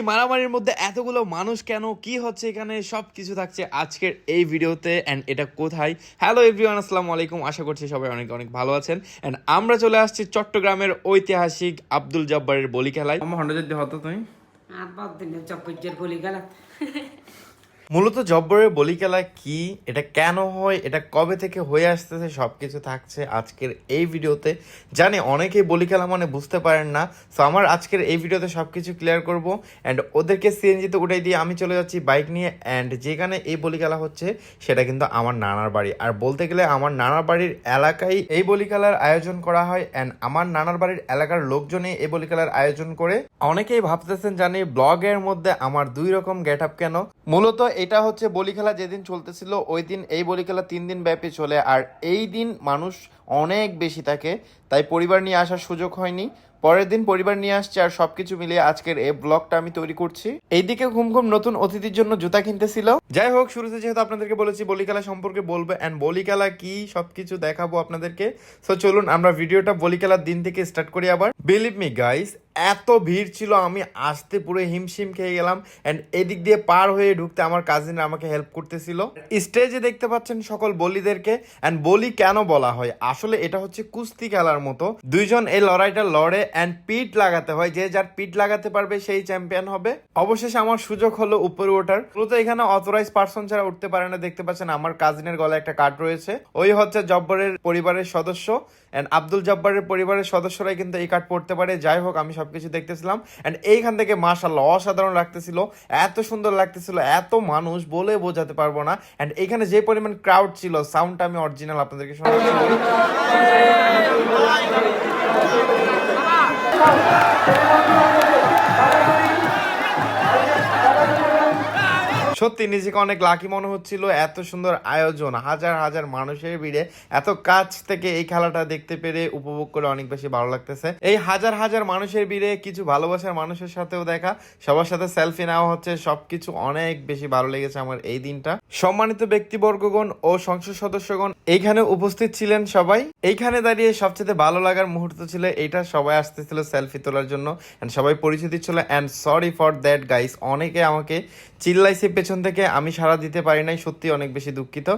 এই মারামারির মধ্যে এতগুলো মানুষ কেন কি হচ্ছে এখানে সব কিছু থাকছে আজকের এই ভিডিওতে অ্যান্ড এটা কোথায়? হ্যালো এভরিওয়ান আসসালামু আলাইকুম। আশা করছি সবাই অনেক অনেক ভালো আছেন। অ্যান্ড আমরা চলে আসছি চট্টগ্রামের ঐতিহাসিক আব্দুল জব্বারের বলি খেলায়। আমার হন্ডা যদি হতো তুমি? বলি মূলত জব্বরের বলি খেলা কি, এটা কেন হয়, এটা কবে থেকে হয়ে আসতেছে সব কিছু থাকছে আজকের এই ভিডিওতে। জানি অনেকেই বলি খেলা মানে বুঝতে পারেন না সো আমার আজকের এই ভিডিওতে সব কিছু ক্লিয়ার করব। অ্যান্ড ওদেরকে সিএনজিতে উঠাই দিয়ে আমি চলে যাচ্ছি বাইক নিয়ে অ্যান্ড যেখানে এই বলি খেলা হচ্ছে, সেটা কিন্তু আমার নানার বাড়ি। আর বলতে গেলে আমার নানার বাড়ির এলাকায় এই বলি খেলার আয়োজন করা হয় অ্যান্ড আমার নানার বাড়ির এলাকার লোকজনই এই বলি খেলার আয়োজন করে। অনেকেই ভাবতেছেন জানি ব্লগের মধ্যে আমার দুই রকম গেট আপ কেন? মূলত এটা হচ্ছে বলি খেলা যেদিন চলতেছিল, ওই দিন এই বলি খেলা তিন দিন ব্যাপী চলে। আর এই দিন মানুষ অনেক বেশি থাকে, তাই পরিবার নিয়ে আসার সুযোগ হয়নি। পরের দিন পরিবার নিয়ে আসছে আর সবকিছু মিলিয়ে আজকের এই ব্লগটা আমি তৈরি করছি। এইদিকে ঘুম ঘুম নতুন অতিথির জন্য জুতা কিনতেছিল। যাই হোক, শুরুতে যেহেতু আপনাদেরকে বলেছি বলি খেলা সম্পর্কে বলব অ্যান্ড বলি খেলা কি সবকিছু দেখাবো আপনাদেরকে। সো চলুন আমরা ভিডিওটা বলি খেলার দিন থেকে স্টার্ট করি আবার। বিলিভ মি গাইস এত ভিড় ছিল, আমি আসতে পুরো হিমশিম খেয়ে গেলাম অ্যান্ড এদিক দিয়ে পার হয়ে ঢুকতে আমার কাজিনরা আমাকে হেল্প করতেছিল। স্টেজে দেখতে পাচ্ছেন সকল বলিদেরকে অ্যান্ড বলি কেন বলা হয়? আসলে এটা হচ্ছে কুস্তি খেলার মতো। দুইজন এই লড়াইটা লড়ে অ্যান্ড পিঠ লাগাতে হয়, যে যার পিঠ লাগাতে পারবে সেই চ্যাম্পিয়ন হবে। অবশেষে আমার সুযোগ হলো উপরে ওঠার। মূলত এখানে অথরাইজ পার্সন ছাড়া উঠতে পারে না, দেখতে পাচ্ছেন আমার কাজিনের গলায় একটা কার্ড রয়েছে। ওই হচ্ছে জব্বরের পরিবারের সদস্য অ্যান্ড আব্দুল জব্বারের পরিবারের সদস্যরাই কিন্তু এই কার্ড পড়তে পারে। যাই হোক, আমি সবকিছু দেখতেছিলাম। অ্যান্ড এইখান থেকে মাশাল্লাহ অসাধারণ লাগতেছিল। এত সুন্দর লাগতেছিল, এত মানুষ বলে বোঝাতে পারব না। অ্যান্ড এখানে যে পরিমাণ ক্রাউড ছিল সাউন্ডটা আমি অরিজিনাল আপনাদেরকে শোনাচ্ছি সত্যি নিজেকে অনেক লাকি মনে হচ্ছিল, এত সুন্দর আয়োজন, হাজার হাজার মানুষের ভিড়ে, এত কাছ থেকে এই খেলাটা দেখতে পেরে উপভোগ করে অনেক বেশি ভালো লাগতেছে। এই হাজার হাজার মানুষের ভিড়ে কিছু ভালোবাসার মানুষের সাথেও দেখা, সবার সাথে সেলফি নেওয়া হচ্ছে, সবকিছু অনেক বেশি ভালো লেগেছে আমার এই দিনটা। সম্মানিত ব্যক্তিবর্গগণ ও সংসদ সদস্যগণ, এইখানে উপস্থিত ছিলেন সবাই? এইখানে দাঁড়িয়ে সবচেয়ে ভালো লাগার মুহূর্ত ছিল, এটা সবাই আসতেছিল সেলফি তোলার জন্য সবাই পরিচিতি ছিল and sorry for that guys অনেকে আমাকে চিল্লাইছে, পেছন থেকে আমি সারা দিতে পারি নাই, সত্যি অনেক বেশি দুঃখিত।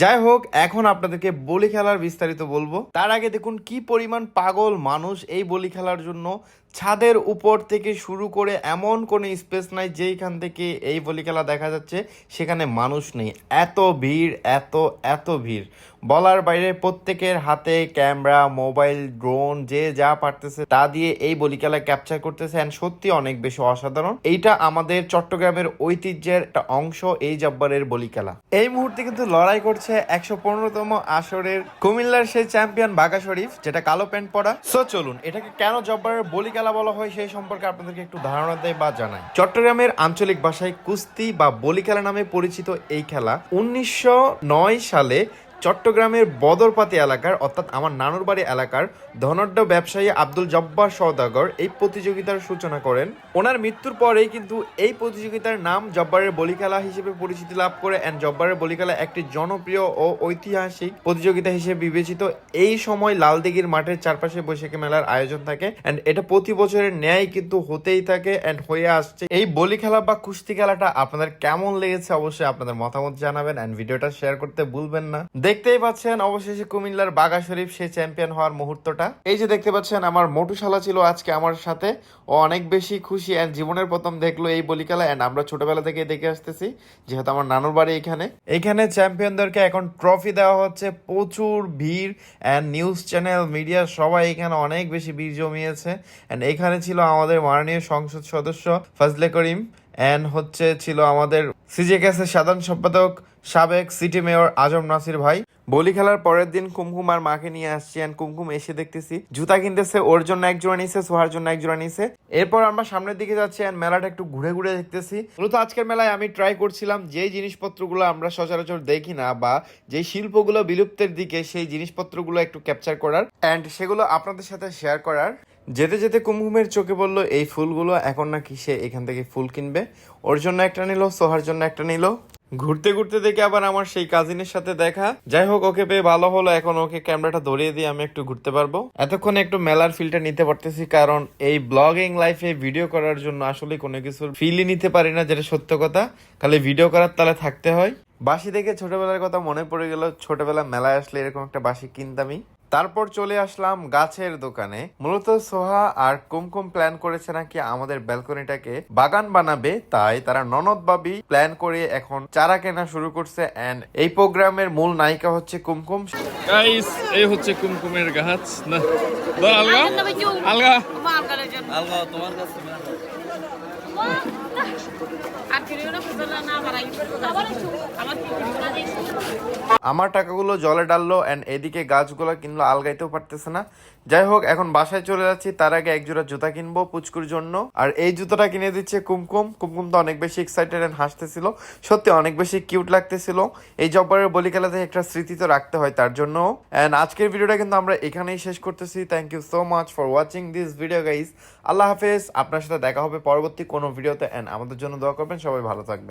যাই হোক, এখন আপনাদেরকে বলি খেলার বিস্তারিত বলব। তার আগে দেখুন কি পরিমাণ পাগল মানুষ এই বলি খেলার জন্য ছাদের উপর থেকে শুরু করে এমন কোনো স্পেস নাই যেইখান থেকে এই বলি খেলা দেখা যাচ্ছে, সেখানে মানুষ নেই। এত ভিড়, এত এত ভিড়। বলার বাইরে প্রত্যেকের হাতে ক্যামেরা, মোবাইল, ড্রোন, যে যা পারতেছে তা দিয়ে এই বলি খেলা ক্যাপচার করতেছে অ্যান্ড সত্যি অনেক বেশি অসাধারণ। এইটা আমাদের চট্টগ্রামের ঐতিহ্যের একটা অংশ এই জব্বারের বলি খেলা এই মুহূর্তে কিন্তু লড়াই করছে একশো পনেরোতম আসরের কুমিল্লার সেই চ্যাম্পিয়ন বাঘা শরীফ, যেটা কালো প্যান্ট পরা। সো চলুন, এটাকে কেন জব্বারের বলি খেলা বলা হয় সেই সম্পর্কে আপনাদেরকে একটু ধারণা দেয় বা জানাই চট্টগ্রামের আঞ্চলিক ভাষায় কুস্তি বা বলি খেলা নামে পরিচিত এই খেলা উনিশশো নয় সালে চট্টগ্রামের বদরপাতি এলাকার, অর্থাৎ আমার নানুর বাড়ি এলাকার ধনাঢ্য ব্যবসায়ী আব্দুল জব্বার সওদাগর এই প্রতিযোগিতার সূচনা করেন। ওনার মৃত্যুর পরেই কিন্তু এই প্রতিযোগিতার নাম জব্বারের বলি খেলা হিসেবে পরিচিতি লাভ করে অ্যান্ড জব্বারের বলি খেলা একটি জনপ্রিয় ও ঐতিহাসিক প্রতিযোগিতা হিসেবে বিবেচিত। এই সময় লালদিঘির মাঠের চারপাশে বৈশাখী মেলার আয়োজন থাকে অ্যান্ড এটা প্রতি বছরের ন্যায় কিন্তু হতেই থাকে অ্যান্ড হয়ে আসছে। এই বলি খেলা বা কুস্তি খেলাটা আপনাদের কেমন লেগেছে অবশ্যই আপনাদের মতামত জানাবেন অ্যান্ড ভিডিওটা শেয়ার করতে ভুলবেন না। দেখতেই পাচ্ছেন, অবশেষে কুমিল্লার বাগা শরীফ সে চ্যাম্পিয়ন হওয়ার মুহূর্তটা। এই যে দেখতে পাচ্ছেন, আমার মোটুশালা ছিল আজকে আমার সাথে। ও অনেক বেশি খুশি অ্যান্ড জীবনের প্রথম দেখল এই বলি খেলা অ্যান্ড আমরা ছোটবেলা থেকে দেখে আসতেছি, যেহেতু আমার নানুর বাড়ি এখানে। এখানে চ্যাম্পিয়নদেরকে এখন ট্রফি দেওয়া হচ্ছে, প্রচুর ভিড় অ্যান্ড নিউজ চ্যানেল মিডিয়া সবাই এখানে অনেক বেশি ভিড় জমিয়েছে। অ্যান্ড এখানে ছিল আমাদের মাননীয় সংসদ সদস্য ফজলে করিম। অ্যান্ড হচ্ছে ছিল আমাদের সিজেকেসের সাধারণ সম্পাদক, সাবেক সিটি মেয়র আজম নাসির ভাই। বলি খেলার পরের দিন কুমকুম আর মাকে নিয়ে আসছি অ্যান্ড কুমকুম এসে দেখতেছি। জুতা কিনতেছে, ওর জন্য এক জোড়া নিছে, সোহার জন্য এক জোড়া নিছে। এরপর আমরা সামনের দিকে যাচ্ছি অ্যান্ড মেলাটা একটু ঘুরে ঘুরে দেখতেছি। মূলত আজকের মেলায় আমি ট্রাই করছিলাম যেই জিনিসপত্রগুলো আমরা সচরাচর দেখি না বা যেই শিল্পগুলো বিলুপ্তের দিকে সেই জিনিসপত্রগুলো একটু ক্যাপচার করার। অ্যান্ড সেগুলো আপনাদের সাথে শেয়ার করার। যেতে যেতে কুমকুমের চোখে বলল, এই ফুলগুলো এখন নাকি সে এখান থেকে ফুল কিনবে? ওর জন্য একটা নিল, সোহার জন্য একটা নিল। ঘুরতে ঘুরতে দেখে আবার আমার সেই কাজিনের সাথে দেখা। যাই হোক, ওকে পেয়ে ভালো হলো। এখন ওকে ক্যামেরাটা ধরিয়ে দিয়ে আমি একটু ঘুরতে পারব। এতক্ষণ একটু মেলার ফিলটা নিতে পারতেছি, কারণ এই ব্লগিং লাইফে ভিডিও করার জন্য আসলে কোনো কিছুর ফিলই নিতে পারি না, যেটা সত্য কথা। খালি ভিডিও করার তালে থাকতে হয়। বাসি দেখে ছোটবেলার কথা মনে পড়ে গেল। ছোটবেলা মেলায় আসলে এরকম একটা বাসি কিনতামই। তারপর চলে আসলাম গাছের দোকানে। মূলত সোহা আর কুমকুম প্ল্যান করেছে নাকি আমাদের ব্যালকনিটাকে বাগান বানাবে তাই তারা ননদ বাবি প্ল্যান করে এখন চারা কেনা শুরু করছে এন্ড এই প্রোগ্রামের মূল নায়িকা হচ্ছে কুমকুম। গাইস এই হচ্ছে কুমকুমের গাছ। না আলগা। আলগা আলগা। তোমার কাছে আমার টাকাগুলো জলে ডাললো এন্ড এদিকে গাছগুলো কিনলো আলগাইতেও পারতেছে না। যাই হোক, এখন বাসায় চলে যাচ্ছি। তার আগে এক জোড়া জুতা কিনবো পুচকুর জন্য। আর এই জুতোটা কিনে দিচ্ছে কুমকুম। কুমকুম তো অনেক বেশি এক্সাইটেড এন্ড হাসতেছিল। সত্যি অনেক বেশি কিউট লাগতেছিল। এই জব্বারের বলি খেলাতে একটা স্মৃতি তো রাখতে হয় তার জন্য। এন্ড আজকের ভিডিওটা কিন্তু আমরা এখানেই শেষ করতেছি। Thank you so much for watching this video guys আল্লাহ হাফেজ। আপনার সাথে দেখা হবে পরবর্তী কোনো ভিডিওতে অ্যান্ড আমাদের জন্য দোয়া করবেন সবাই ভালো থাকবেন।